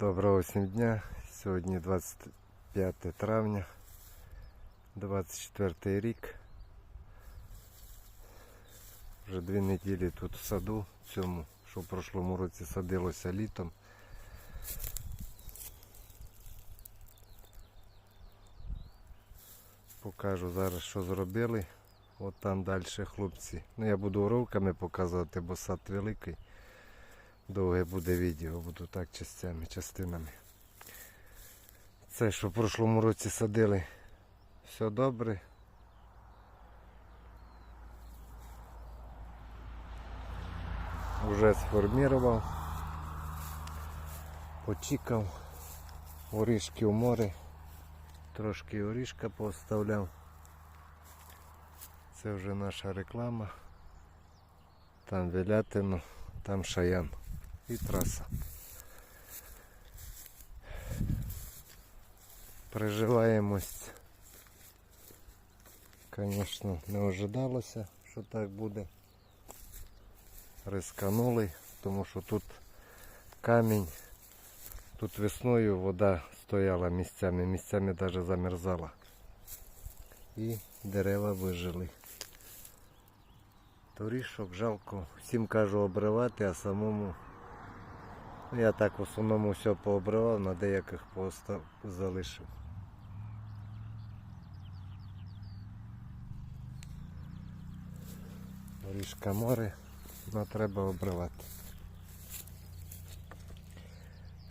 Доброго всім дня. Сьогодні 25 травня, 24 рік. Вже дві неділі тут в саду, цьому, що в прошлому році садилося літом. Покажу зараз, що зробили. От там далі хлопці. Ну я буду уривками показувати, бо сад великий. Довге буде відео, буду так частями, частинами. Це, що в прошлому році садили, все добре. Уже сформував, почікав, орішки у море, трошки орішка поставляв. Це вже наша реклама. Там Велятино, там Шаян і траса. Приживаємось. Звісно, не ожидалося, що так буде. Рисканули, тому що тут камінь, тут весною вода стояла місцями, місцями навіть замерзала. І дерева вижили. Торішок жалко. Всім кажу обривати, а самому я так в основному все пообривав, на деяких постав залишив. Горішка море, але треба обривати.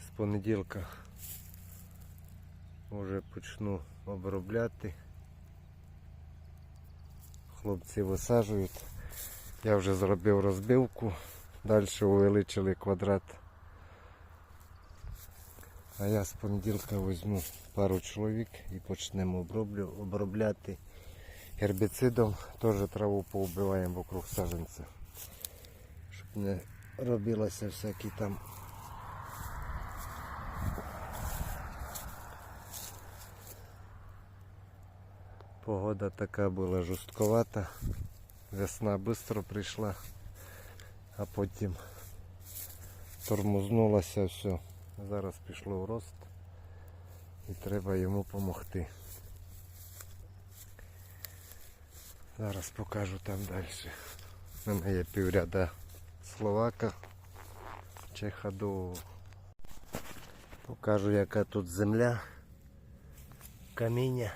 З понеділка вже почну обробляти. Хлопці висаджують. Я вже зробив розбивку, далі увеличили квадрат. А я з понеділка візьму пару чоловік і почнемо оброблю, обробляти гербіцидом. Теж траву поубиваємо вокруг саджанця. Щоб не робилося всякі там Погода така була жорстковата. Весна швидко прийшла, а потім тормознулося все. Зараз пішло в рост і треба йому допомогти. Зараз покажу там далі. У мене є півряда словака, чехаду. Покажу яка тут земля, каміння,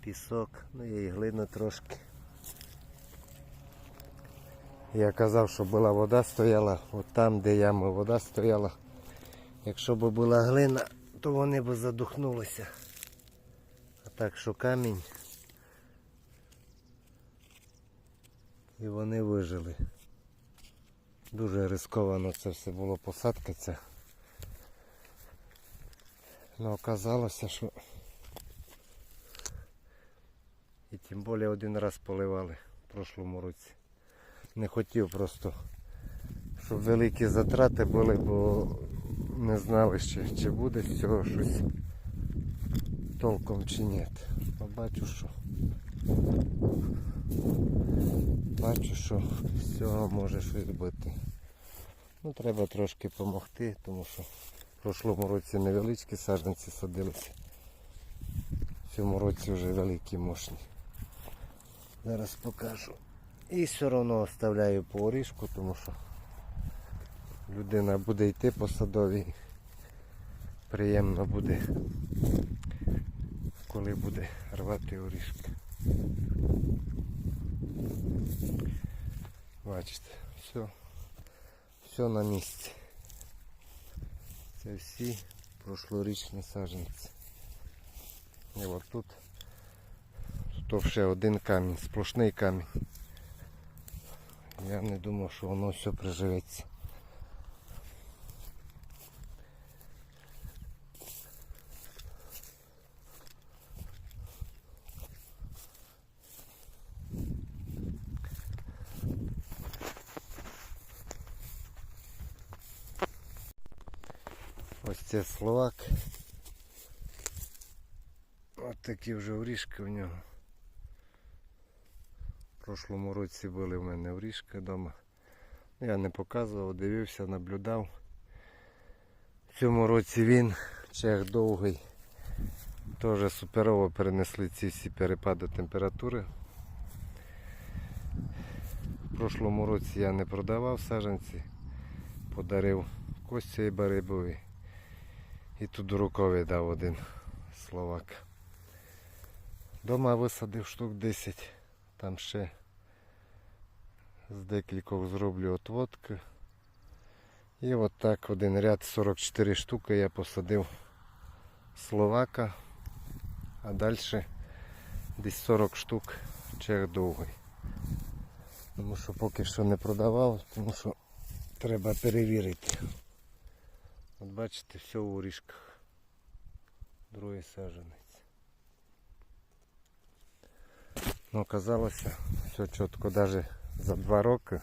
пісок, ну і глина трошки. Я казав, що була вода стояла, от там, де яма вода стояла. Якщо б була глина, то вони б задухнулися. А так що камінь. І вони вижили. Дуже рисковано це все було посадка ця. Ну оказалося, що і тим більше один раз поливали в прошлому році не хотів просто, щоб великі затрати були, бо не знали ще, чи буде з цього щось толком чи ні. Бачу, що бачу, що з цього може щось бути. Ну, треба трошки допомогти, тому що в прошлому році невеличкі саджанці садилися. В цьому році вже великі мощні. Зараз покажу. І все одно оставляю по орішку, тому що людина буде йти по садовій. Приємно буде, коли буде рвати орішки. Бачите, все, все на місці. Це всі прошлорічні саджанці. І от тут, тут ще один камінь, сплошний камінь. Я не думав, що воно все приживеться. Ось це словак. Ось такі вже орішки в нього. В прошлому році були в мене орішки вдома. Я не показував, дивився, наблюдав. В цьому році він, чех довгий. Теж суперово перенесли ці всі перепади температури. В прошлому році я не продавав саджанці, подарив Костю Барибові. І тут рукові дав один словак. Дома висадив штук 10. Там ще з декількох зроблю отводки. І от так один ряд 44 штуки я посадив словака, а далі десь 40 штук чех довгий. Тому що поки що не продавав, тому що треба перевірити. От бачите, все у ріжках. Другий саженець. Ну, оказалося, все чітко навіть за два роки,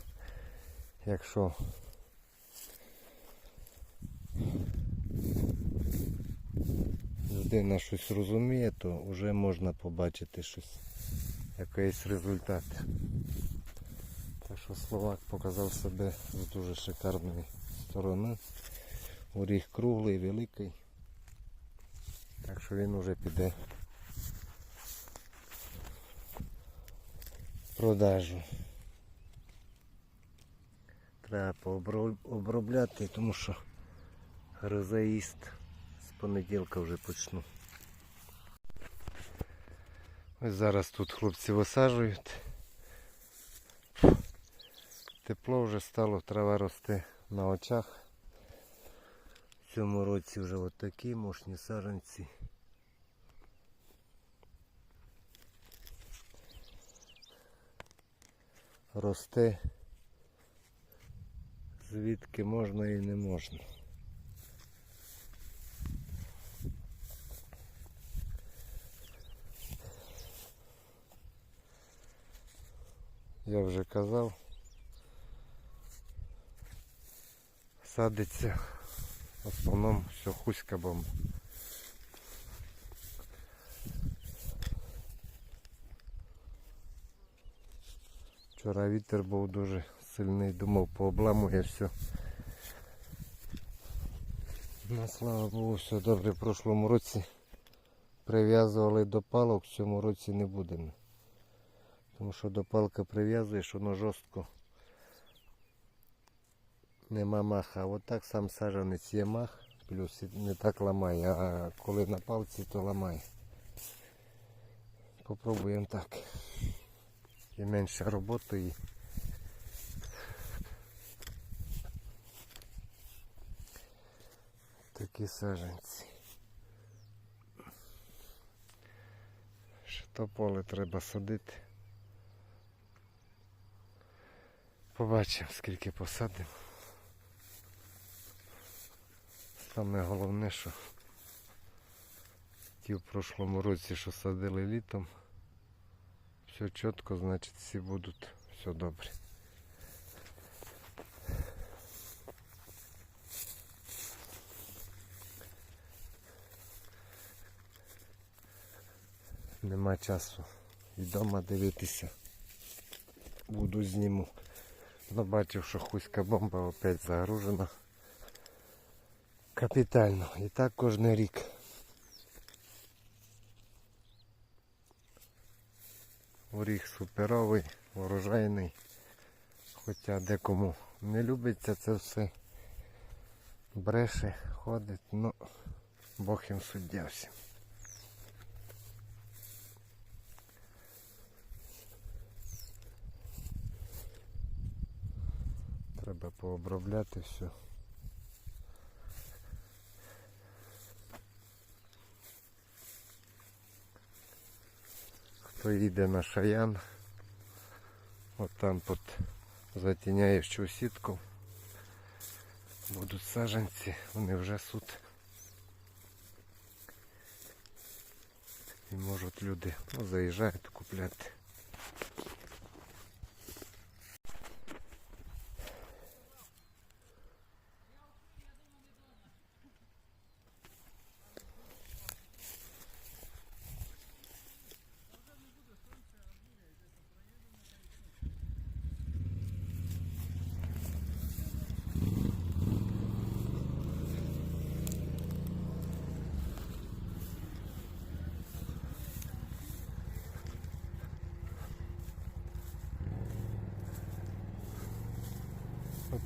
якщо людина щось розуміє, то вже можна побачити щось, якийсь результат. Так що Словак показав себе з дуже шикарної сторони. Оріг круглий, великий. Так що він вже піде продажу. Треба обробляти, тому що грозоїст з понеділка вже почну. Ось зараз тут хлопці висаджують. Тепло вже стало, трава росте на очах. В цьому році вже от такі мощні саджанці. Росте звідки можна і не можна. Я вже казав, садиться в основному все бомба. Вчора вітер був дуже сильний, думав пообламує все. Ну, слава Богу, все добре в прошлому році прив'язували до палок, в цьому році не будемо. Тому що до палки прив'язуєш, воно жорстко. Нема маха. От так сам саджанець є мах, плюс не так ламає, а коли на палці, то ламає. Попробуємо так. І менше роботи і такі саджанці. Ще то поле треба садити. Побачимо, скільки посадимо. Саме головне, що ті в прошлому році, що садили літом, все чітко, значить всі будуть все добре. Нема часу і вдома дивитися. Буду зніму. Но бачив, що хуська бомба опять загружена. Капітально. І так кожен рік. Оріг суперовий, урожайний. Хоча декому не любиться це все. Бреше, ходить, ну Бог їм суддя всім. Треба пообробляти все. Хто їде на шаян, от там під затіняючу сітку будуть саджанці, вони вже суд. І можуть люди ну, заїжджають купляти.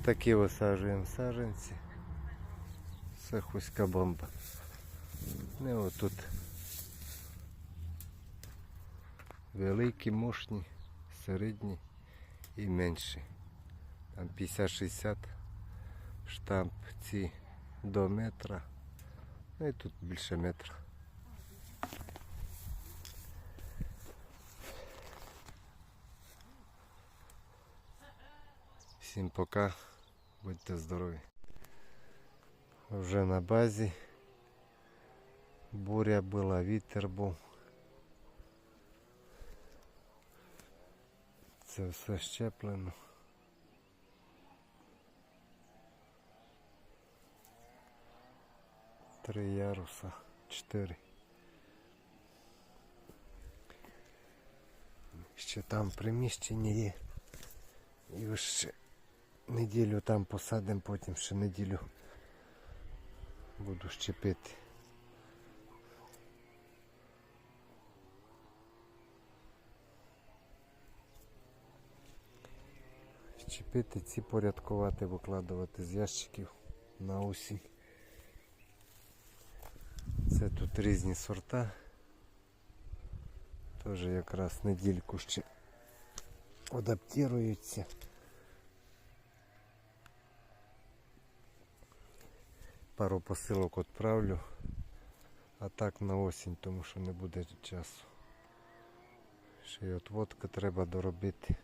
Такі висаджуємо саджанці. Це хуська бомба. Не отут. Великі, мощні, середні і менші. Там 50-60 штамп ці до метра. Ну і тут більше метра. Всім пока. Будьте здорові. Вже на базі. Буря була, вітер був. Це все щеплено. Три яруса, чотири. Ще там приміщення є. І ще неділю там посадимо, потім ще неділю буду щепити. Щепити ці порядкувати, викладувати з ящиків на осінь. Це тут різні сорта. Теж якраз недільку ще адаптуються. Пару посилок відправлю, а так на осінь, тому що не буде часу. Ще й отводка треба доробити.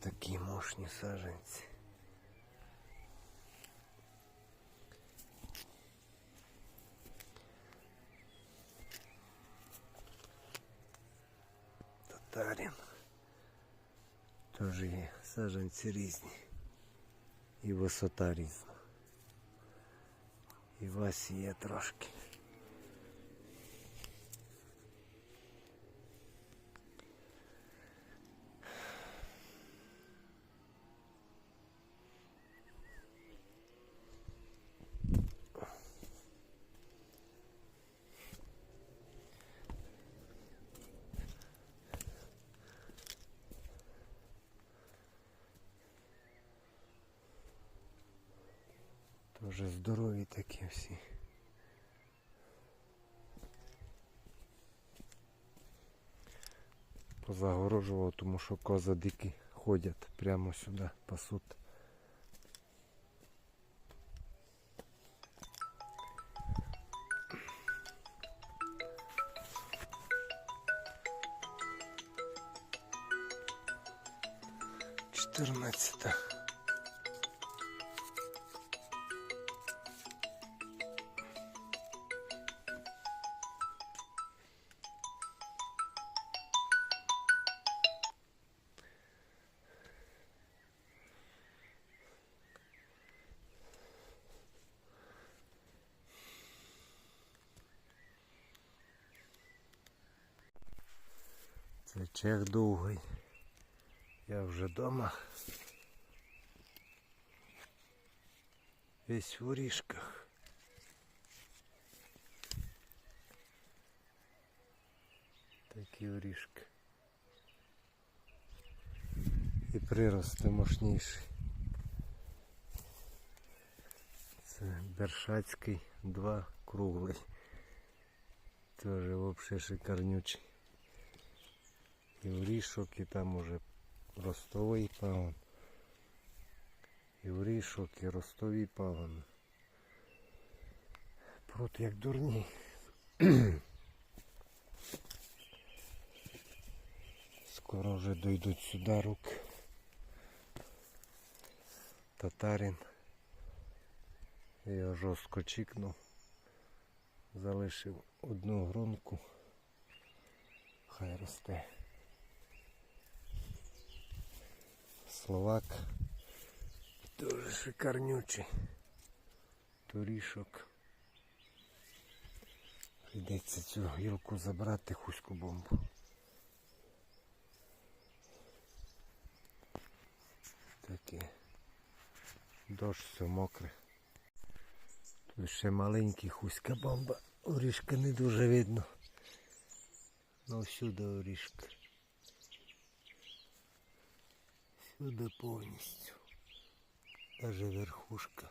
Такі мощні саженці. Татарин. Теж є саженці різні. І висота різна. І вас є трошки. Тоже здорові такі всі. Позагорожував, тому що кози дикі ходять прямо сюди, пасуть. Чотирнадцята. Чех довгий. Я вже вдома. Весь в орішках. Такі орішки. І прирости мощніший. Це Бершацький 2 круглий. Теж взагалі шикарнючий. І орішок, і там уже ростовий пагон. І орішок, і ростовий пагон. Прут як дурні. Скоро вже дойдуть сюди руки. Татарин. Я жорстко чікнув. Залишив одну гронку. Хай росте. Словак. Дуже шикарнючий. Турішок. Прийдеться цю гілку забрати хуську бомбу. Таке. Дощ все мокре. Тут ще маленький хуська бомба. Орішка не дуже видно. Ну всюди орішка. Всюди повністю. Даже верхушка.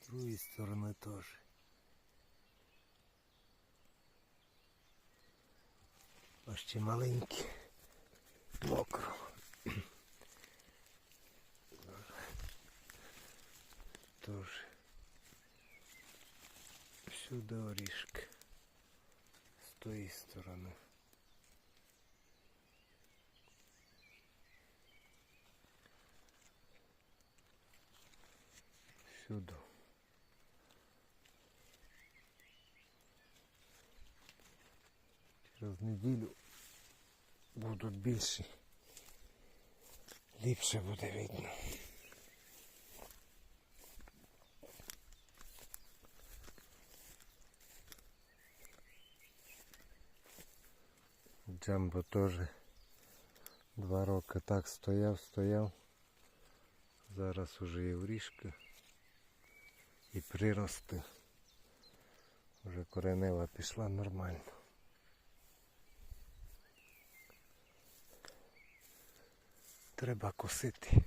З другої сторони теж. А ще маленькі. Мокро. Тоже. Всюди орішки. З тої сторони. Всюди. Через неділю будуть більші. Ліпше буде видно. Джамбо теж два роки так стояв, стояв. Зараз уже і вріжка, І прирости. Вже коренева пішла нормально. Треба косити.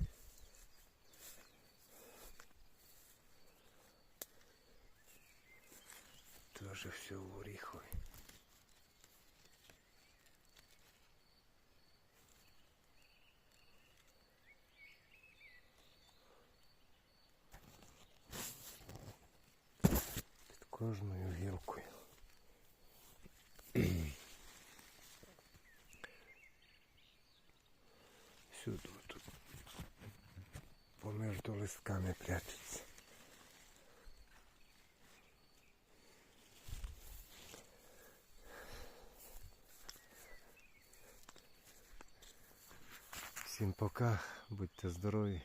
Тоже все в оріхові. Під кожною гілкою. Всюди тут поміж листками прячется. Всім пока, будьте здорові.